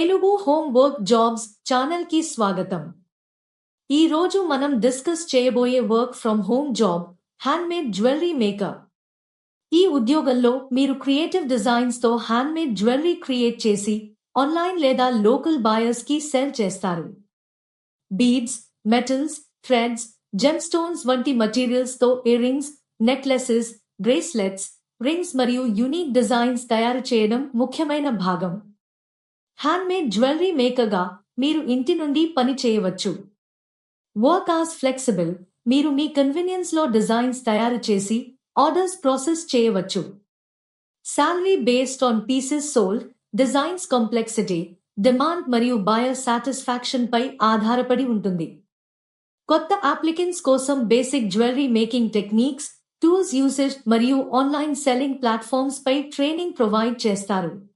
Telugu home work jobs ఛానల్కి స్వాగతం. ఈ రోజు మనం డిస్కస్ చేయబోయే work from home job handmade jewellery makeup ఈ ఉద్యోగంలో మీరు క్రియేటివ్ డిజైన్స్తో హ్యాండ్మేడ్ జ్యువెలరీ క్రియేట్ చేసి ఆన్లైన్ లేదా లోకల్ బాయర్స్కి సెల్ చేస్తారు. Beads metals threads gem stones వంటి మటీరియల్స్తో ear rings necklaces bracelets rings మరియు యూనిక్ డిజైన్స్ తయారు చేయడం ముఖ్యమైన భాగం. హ్యాండ్మేడ్ జ్యువెలరీ మేకర్గా మీరు ఇంటి నుండి పని చేయవచ్చు. Work as flexible. మీరు మీ కన్వీనియన్స్లో డిజైన్స్ తయారు చేసి ఆర్డర్స్ ప్రాసెస్ చేయవచ్చు. Salary based on pieces sold. Designs complexity demand మరియు బాయర్ సాటిస్ఫాక్షన్ పై ఆధారపడి ఉంటుంది. కొత్త అప్లికెంట్స్ కోసం basic jewellery making techniques tools usage మరియు ఆన్లైన్ సెల్లింగ్ ప్లాట్ఫామ్స్ పై ట్రైనింగ్ ప్రొవైడ్ చేస్తారు.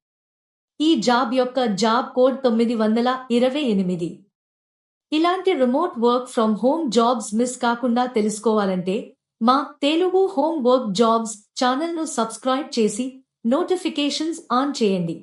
ఈ జాబ్ యొక్క జాబ్ కోడ్ తొమ్మిది వందల ఇరవై ఎనిమిది. ఇలాంటి remote work from home jobs miss కాకుండా తెలుసుకోవాలంటే మా తెలుగు హోమ్ వర్క్ జాబ్స్ ఛానల్ను సబ్స్క్రైబ్ చేసి నోటిఫికేషన్స్ ఆన్ చేయండి.